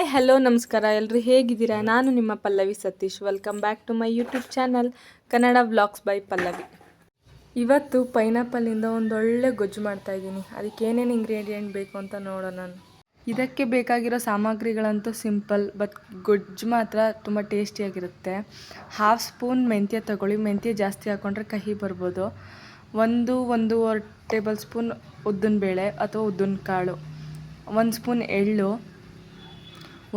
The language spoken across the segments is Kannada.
ಹಾಯ್ ಹಲೋ ನಮಸ್ಕಾರ. ಎಲ್ಲರೂ ಹೇಗಿದ್ದೀರಾ? ನಾನು ನಿಮ್ಮ Pallavi Satish. Welcome back to my YouTube channel Kannada vlogs by Pallavi ಇವತ್ತು ಪೈನಾಪಲ್ಲಿಂದ ಒಂದೊಳ್ಳೆ ಗೊಜ್ಜು ಮಾಡ್ತಾ ಇದ್ದೀನಿ. ಅದಕ್ಕೆ ಏನೇನು ಇಂಗ್ರೀಡಿಯೆಂಟ್ ಬೇಕು ಅಂತ ನೋಡೋಣ ನಾನು. ಇದಕ್ಕೆ ಬೇಕಾಗಿರೋ ಸಾಮಗ್ರಿಗಳಂತೂ ಸಿಂಪಲ್ ಬಟ್ ಗೊಜ್ಜು ಮಾತ್ರ ತುಂಬ ಟೇಸ್ಟಿಯಾಗಿರುತ್ತೆ ಹಾಫ್ ಸ್ಪೂನ್ ಮೆಂತ್ಯ ತಗೊಳ್ಳಿ. ಮೆಂತ್ಯ ಜಾಸ್ತಿ ಹಾಕ್ಕೊಂಡ್ರೆ ಕಹಿ ಬರ್ಬೋದು. ಒಂದು ಒಂದೂವರೆ ಟೇಬಲ್ ಸ್ಪೂನ್ ಉದ್ದಿನಬೇಳೆ ಅಥವಾ ಉದ್ದಿನ ಕಾಳು ಒಂದು ಸ್ಪೂನ್ ಎಳ್ಳು.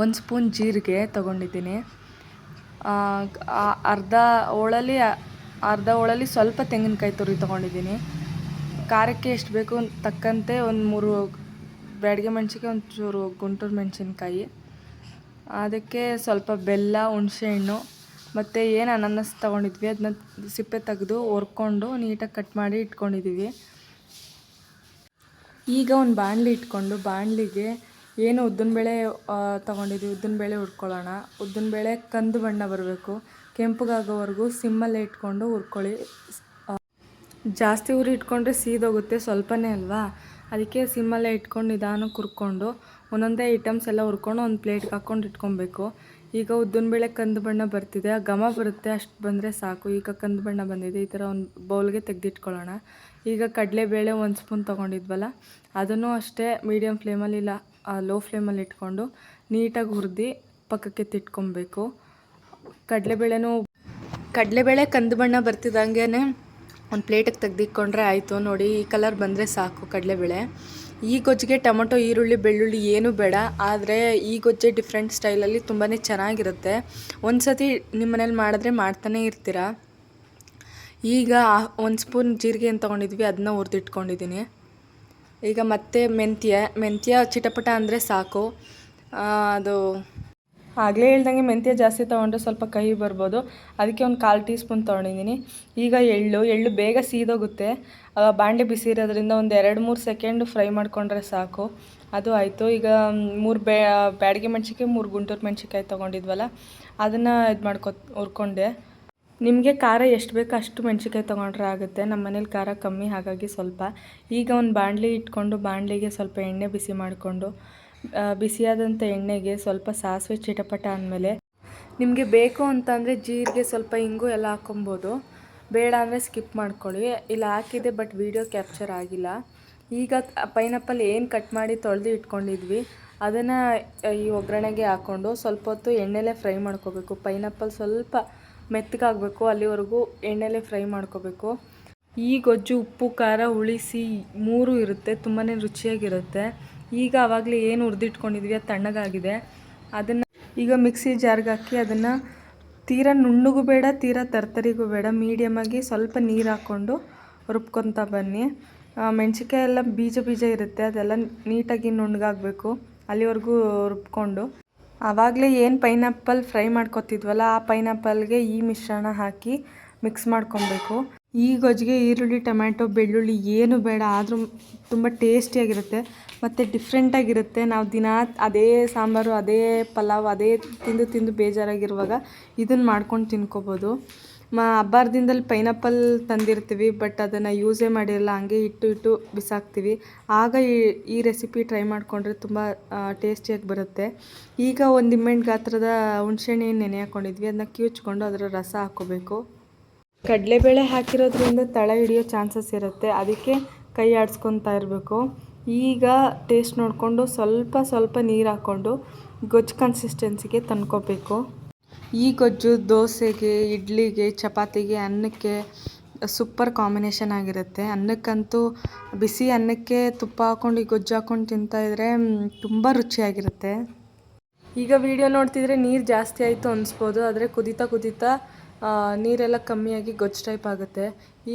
ಒಂದು ಸ್ಪೂನ್ ಜೀರಿಗೆ ತೊಗೊಂಡಿದ್ದೀನಿ. ಅರ್ಧ ಹೋಳಲ್ಲಿ ಅರ್ಧ ಹೋಳಲ್ಲಿ ಸ್ವಲ್ಪ ತೆಂಗಿನಕಾಯಿ ತುರಿ ತೊಗೊಂಡಿದ್ದೀನಿ. ಖಾರಕ್ಕೆ ಎಷ್ಟು ಬೇಕು ತಕ್ಕಂತೆ ಒಂದು ಮೂರು ಬ್ಯಾಡಿಗೆ ಮೆಣಸಿಗೆ ಒಂಚೂರು ಗುಂಟೂರು ಮೆಣಸಿನ್ಕಾಯಿ. ಅದಕ್ಕೆ ಸ್ವಲ್ಪ ಬೆಲ್ಲ ಹುಣಸೆಹಣ್ಣು ಮತ್ತು ಏನು ಅನಾನಸ್ ತೊಗೊಂಡಿದ್ವಿ. ಅದನ್ನ ಸಿಪ್ಪೆ ತೆಗೆದು ಹೊರ್ಕೊಂಡು ನೀಟಾಗಿ ಕಟ್ ಮಾಡಿ ಇಟ್ಕೊಂಡಿದ್ದೀವಿ. ಈಗ ಒಂದು ಬಾಣಲಿ ಇಟ್ಕೊಂಡು ಬಾಣಲಿಗೆ ಏನು ಉದ್ದಿನಬೇಳೆ ತೊಗೊಂಡಿದ್ವಿ. ಉದ್ದಿನಬೇಳೆ ಹುರ್ಕೊಳ್ಳೋಣ. ಉದ್ದಿನಬೇಳೆ ಕಂದು ಬಣ್ಣ ಬರಬೇಕು. ಕೆಂಪಗಾಗೋವರೆಗೂ ಸಿಮ್ಮಲ್ಲೇ ಇಟ್ಕೊಂಡು ಹುರ್ಕೊಳ್ಳಿ. ಜಾಸ್ತಿ ಉರಿ ಇಟ್ಕೊಂಡ್ರೆ ಸೀದೋಗುತ್ತೆ ಸ್ವಲ್ಪನೇ ಅಲ್ವಾ? ಅದಕ್ಕೆ ಸಿಮ್ಮಲ್ಲೇ ಇಟ್ಕೊಂಡು ನಿಧಾನಕ್ಕೆ ಹುರ್ಕೊಂಡು ಒಂದೊಂದೇ ಐಟಮ್ಸ್ ಎಲ್ಲ ಹುರ್ಕೊಂಡು ಒಂದು ಪ್ಲೇಟ್ಗೆ ಹಾಕ್ಕೊಂಡು ಇಟ್ಕೊಬೇಕು. ಈಗ ಉದ್ದಿನ ಬೇಳೆ ಕಂದು ಬಣ್ಣ ಬರ್ತಿದೆ. ಆ ಘಮ ಬರುತ್ತೆ, ಅಷ್ಟು ಬಂದರೆ ಸಾಕು. ಈಗ ಕಂದು ಬಣ್ಣ ಬಂದಿದೆ. ಈ ಥರ ಒಂದು ಬೌಲ್ಗೆ ತೆಗೆದಿಟ್ಕೊಳ್ಳೋಣ. ಈಗ ಕಡಲೆಬೇಳೆ ಒಂದು ಸ್ಪೂನ್ ತೊಗೊಂಡಿದ್ವಲ್ಲ, ಅದನ್ನು ಅಷ್ಟೇ ಮೀಡಿಯಮ್ ಫ್ಲೇಮಲ್ಲಿ ಇಲ್ಲ ಲೋ ಫ್ಲೇಮಲ್ಲಿ ಇಟ್ಕೊಂಡು ನೀಟಾಗಿ ಹುರಿದು ಪಕ್ಕಕ್ಕೆ ತಿಟ್ಕೊಬೇಕು. ಕಡಲೆಬೇಳೆನೂ ಕಡಲೆಬೇಳೆ ಕಂದು ಬಣ್ಣ ಬರ್ತಿದ್ದಂಗೆ ಒಂದು ಪ್ಲೇಟಿಗೆ ತೆಗೆದಿಟ್ಕೊಂಡ್ರೆ ಆಯಿತು. ನೋಡಿ, ಈ ಕಲರ್ ಬಂದರೆ ಸಾಕು ಕಡಲೆಬೇಳೆ. ಈ ಗೊಜ್ಜಿಗೆ ಟೊಮೊಟೊ, ಈರುಳ್ಳಿ, ಬೆಳ್ಳುಳ್ಳಿ ಏನೂ ಬೇಡ. ಆದರೆ ಈ ಗೊಜ್ಜೆ ಡಿಫ್ರೆಂಟ್ ಸ್ಟೈಲಲ್ಲಿ ತುಂಬಾ ಚೆನ್ನಾಗಿರುತ್ತೆ. ಒಂದು ಸತಿ ನಿಮ್ಮ ಮನೇಲಿ ಮಾಡಿದ್ರೆ ಮಾಡ್ತಾನೆ ಇರ್ತೀರ? ಈಗ ಒಂದು ಸ್ಪೂನ್ ಜೀರಿಗೆ ಏನು ತೊಗೊಂಡಿದ್ವಿ ಅದನ್ನ ಹುರಿದಿಟ್ಕೊಂಡಿದ್ದೀನಿ ಈಗ ಮತ್ತೆ ಮೆಂತ್ಯ ಮೆಂತ್ಯ ಚಿಟಪಟ ಅಂದರೆ ಸಾಕು. ಅದು ಆಗಲೇ ಹೇಳ್ದಂಗೆ ಮೆಂತ್ಯ ಜಾಸ್ತಿ ತೊಗೊಂಡ್ರೆ ಸ್ವಲ್ಪ ಕಹಿ ಬರ್ಬೋದು. ಅದಕ್ಕೆ ಒಂದು ಕಾಲು ಟೀ ಸ್ಪೂನ್ ತೊಗೊಂಡಿದ್ದೀನಿ. ಈಗ ಎಳ್ಳು ಎಳ್ಳು ಬೇಗ ಸೀದೋಗುತ್ತೆ. ಬಾಂಡೆ ಬಿಸಿ ಇರೋದ್ರಿಂದ ಒಂದು ಎರಡು, ಮೂರು ಸೆಕೆಂಡು ಫ್ರೈ ಮಾಡಿಕೊಂಡ್ರೆ ಸಾಕು. ಅದು ಆಯಿತು. ಈಗ ಮೂರು ಬೇ ಬ್ಯಾಡಿಗೆ ಮೆಣ್ಸಿಕಾಯಿ ಮೂರು ಗುಂಟೂರು ಮೆಣ್ಸಿಕಾಯಿ ತೊಗೊಂಡಿದ್ವಲ್ಲ, ಅದನ್ನು ಇದು ಮಾಡ್ಕೊ ಹುರ್ಕೊಂಡೆ. ನಿಮಗೆ ಖಾರ ಎಷ್ಟು ಬೇಕೋ ಅಷ್ಟು ಮೆಣಸಿನ್ಕಾಯಿ ತೊಗೊಂಡ್ರೆ ಆಗುತ್ತೆ. ನಮ್ಮ ಮನೇಲಿ ಖಾರ ಕಮ್ಮಿ, ಹಾಗಾಗಿ ಸ್ವಲ್ಪ. ಈಗ ಒಂದು ಬಾಣಲಿ ಇಟ್ಕೊಂಡು ಬಾಣಲಿಗೆ ಸ್ವಲ್ಪ ಎಣ್ಣೆ ಬಿಸಿ ಮಾಡಿಕೊಂಡು ಬಿಸಿಯಾದಂಥ ಎಣ್ಣೆಗೆ ಸ್ವಲ್ಪ ಸಾಸಿವೆ ಚಿಟಪಟ ಅಂದಮೇಲೆ ನಿಮಗೆ ಬೇಕು ಅಂತಂದರೆ ಜೀರಿಗೆ ಸ್ವಲ್ಪ ಇಂಗು ಎಲ್ಲ ಹಾಕೊಬೋದು. ಬೇಡ ಅಂದರೆ ಸ್ಕಿಪ್ ಮಾಡ್ಕೊಳ್ಳಿ. ಇಲ್ಲ ಹಾಕಿದೆ ಬಟ್ ವಿಡಿಯೋ ಕ್ಯಾಪ್ಚರ್ ಆಗಿಲ್ಲ. ಈಗ ಪೈನಾಪಲ್ ಏನು ಕಟ್ ಮಾಡಿ ತೊಳೆದು ಇಟ್ಕೊಂಡಿದ್ವಿ, ಅದನ್ನು ಈ ಒಗ್ಗರಣೆಗೆ ಹಾಕ್ಕೊಂಡು ಸ್ವಲ್ಪ ಹೊತ್ತು ಎಣ್ಣೆಲೇ ಫ್ರೈ ಮಾಡ್ಕೋಬೇಕು. ಪೈನಾಪಲ್ ಸ್ವಲ್ಪ ಮೆತ್ತಗಾಗಬೇಕು, ಅಲ್ಲಿವರೆಗೂ ಎಣ್ಣೆಲೇ ಫ್ರೈ ಮಾಡ್ಕೋಬೇಕು. ಈ ಗೊಜ್ಜು, ಉಪ್ಪು, ಖಾರ ಹುಳಿಸಿ ಮೂರು ಇರುತ್ತೆ ತುಂಬಾ ರುಚಿಯಾಗಿರುತ್ತೆ. ಈಗ ಆವಾಗಲೇ ಏನು ಹುರಿದಿಟ್ಕೊಂಡಿದ್ವಿ, ಅದು ತಣ್ಣಗಾಗಿದೆ. ಅದನ್ನು ಈಗ ಮಿಕ್ಸಿ ಜಾರ್ಗೆ ಹಾಕಿ ಅದನ್ನು ತೀರಾ ನುಣ್ಣಗೂ ಬೇಡ, ತೀರಾ ತರ್ತರಿಗೂ ಬೇಡ ಮೀಡಿಯಮಾಗಿ ಸ್ವಲ್ಪ ನೀರು ಹಾಕ್ಕೊಂಡು ರುಬ್ಕೊತ ಬನ್ನಿ. ಮೆಣಸಿಕಾಯಿ ಎಲ್ಲ ಬೀಜ ಬೀಜ ಇರುತ್ತೆ, ಅದೆಲ್ಲ ನೀಟಾಗಿ ನುಣ್ಣಗಾಗಬೇಕು ಅಲ್ಲಿವರೆಗೂ ರುಬ್ಕೊಂಡು. ಆವಾಗಲೇ ಏನು ಪೈನಾಪಲ್ ಫ್ರೈ ಮಾಡ್ಕೊತಿದ್ವಲ್ಲ, ಆ ಪೈನಾಪಲ್ಗೆ ಈ ಮಿಶ್ರಣ ಹಾಕಿ ಮಿಕ್ಸ್ ಮಾಡ್ಕೊಬೇಕು. ಈ ಗೊಜ್ಜಿಗೆ, ಈರುಳ್ಳಿ, ಟೊಮ್ಯಾಟೊ, ಬೆಳ್ಳುಳ್ಳಿ ಏನು ಬೇಡ, ಆದರೂ ತುಂಬ ಟೇಸ್ಟಿಯಾಗಿರುತ್ತೆ ಮತ್ತು ಡಿಫ್ರೆಂಟಾಗಿರುತ್ತೆ ನಾವು ದಿನ ಅದೇ ಸಾಂಬಾರು, ಅದೇ ಪಲಾವ್, ಅದೇ ತಿಂದು ತಿಂದು ಬೇಜಾರಾಗಿರುವಾಗ ಇದನ್ನು ಮಾಡ್ಕೊಂಡು ತಿನ್ಕೋಬೋದು. ಮ ಹಬ್ಬಾರ ದಿನದಲ್ಲಿ ಪೈನಾಪಲ್ ತಂದಿರ್ತೀವಿ ಬಟ್ ಅದನ್ನು ಯೂಸೇ ಮಾಡಿರಲ್ಲ, ಹಂಗೆ ಇಟ್ಟು ಇಟ್ಟು ಬಿಸಾಕ್ತೀವಿ. ಆಗ ಈ ಈ ರೆಸಿಪಿ ಟ್ರೈ ಮಾಡಿಕೊಂಡ್ರೆ ತುಂಬ ಟೇಸ್ಟಿಯಾಗಿ ಬರುತ್ತೆ. ಈಗ ಒಂದು ಇಮ್ಮೆಂಟ್ ಗಾತ್ರದ ಹುಣಸೆಹಣ್ಣು ನೆನೆ ಹಾಕ್ಕೊಂಡಿದ್ವಿ ಅದನ್ನ ಕಿವುಚ್ಕೊಂಡು ಅದರ ರಸ ಹಾಕ್ಕೋಬೇಕು ಕಡಲೆಬೇಳೆ ಹಾಕಿರೋದ್ರಿಂದ ತಳ ಹಿಡಿಯೋ ಚಾನ್ಸಸ್ ಇರುತ್ತೆ. ಅದಕ್ಕೆ ಕೈ ಆಡಿಸ್ಕೊತಾ ಇರಬೇಕು. ಈಗ ಟೇಸ್ಟ್ ನೋಡಿಕೊಂಡು ಸ್ವಲ್ಪ ಸ್ವಲ್ಪ ನೀರು ಹಾಕ್ಕೊಂಡು ಗೊಜ್ಜು ಕನ್ಸಿಸ್ಟೆನ್ಸಿಗೆ ತಂದ್ಕೋಬೇಕು. ಈ ಗೊಜ್ಜು ದೋಸೆಗೆ, ಇಡ್ಲಿಗೆ, ಚಪಾತಿಗೆ, ಅನ್ನಕ್ಕೆ ಸೂಪರ್ ಕಾಂಬಿನೇಷನ್ ಆಗಿರುತ್ತೆ. ಅನ್ನಕ್ಕಂತೂ ಬಿಸಿ ಅನ್ನಕ್ಕೆ ತುಪ್ಪ ಹಾಕ್ಕೊಂಡು ಈ ಗೊಜ್ಜು ಹಾಕ್ಕೊಂಡು ತಿಂತಾಯಿದ್ರೆ ತುಂಬ ರುಚಿಯಾಗಿರುತ್ತೆ. ಈಗ ವಿಡಿಯೋ ನೋಡ್ತಿದ್ರೆ ನೀರು ಜಾಸ್ತಿ ಆಯಿತು ಅನಿಸ್ಬೋದು. ಆದರೆ ಕುದೀತಾ ಕುದೀತಾ ನೀರೆಲ್ಲ ಕಮ್ಮಿಯಾಗಿ ಗೊಜ್ಜು ಟೈಪ್ ಆಗುತ್ತೆ.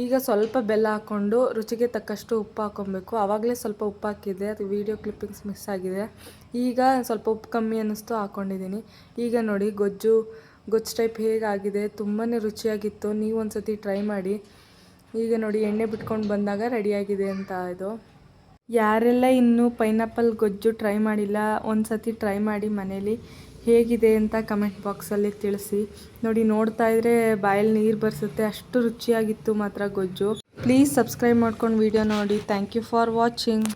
ಈಗ ಸ್ವಲ್ಪ ಬೆಲ್ಲ ಹಾಕ್ಕೊಂಡು ರುಚಿಗೆ ತಕ್ಕಷ್ಟು ಉಪ್ಪು ಹಾಕ್ಕೊಬೇಕು. ಆವಾಗಲೇ ಸ್ವಲ್ಪ ಉಪ್ಪು ಹಾಕಿದ್ದೆ. ಅದು ವೀಡಿಯೋ ಕ್ಲಿಪ್ಪಿಂಗ್ಸ್ ಮಿಸ್ ಆಗಿದೆ. ಈಗ ಸ್ವಲ್ಪ ಉಪ್ಪು ಕಮ್ಮಿ ಅನ್ನಿಸ್ತು, ಹಾಕ್ಕೊಂಡಿದ್ದೀನಿ. ಈಗ ನೋಡಿ, ಗೊಜ್ಜು ಗೊಜ್ಜು ಟೈಪ್ ಹೇಗಾಗಿದೆ ತುಂಬಾ ರುಚಿಯಾಗಿತ್ತು. ನೀವು ಒಂದು ಸತಿ ಟ್ರೈ ಮಾಡಿ. ಈಗ ನೋಡಿ, ಎಣ್ಣೆ ಬಿಟ್ಕೊಂಡು ಬಂದಾಗ ರೆಡಿಯಾಗಿದೆ ಅಂತ ಇದು. ಯಾರೆಲ್ಲ ಇನ್ನೂ ಪೈನಾಪಲ್ ಗೊಜ್ಜು ಟ್ರೈ ಮಾಡಿಲ್ಲ ಒಂದು ಸತಿ ಟ್ರೈ ಮಾಡಿ ಮನೇಲಿ. ಹೇಗಿದೆ ಅಂತ ಕಮೆಂಟ್ ಬಾಕ್ಸಲ್ಲಿ ತಿಳಿಸಿ. ನೋಡಿ, ನೋಡ್ತಾ ಇದ್ರೆ ಬಾಯಲ್ಲಿ ನೀರು ಬರ್ಸುತ್ತೆ. ಅಷ್ಟು ರುಚಿಯಾಗಿತ್ತು ಮಾತ್ರ ಗೊಜ್ಜು. ಪ್ಲೀಸ್ ಸಬ್ಸ್ಕ್ರೈಬ್ ಮಾಡ್ಕೊಂಡು ವಿಡಿಯೋ ನೋಡಿ. Thank you for watching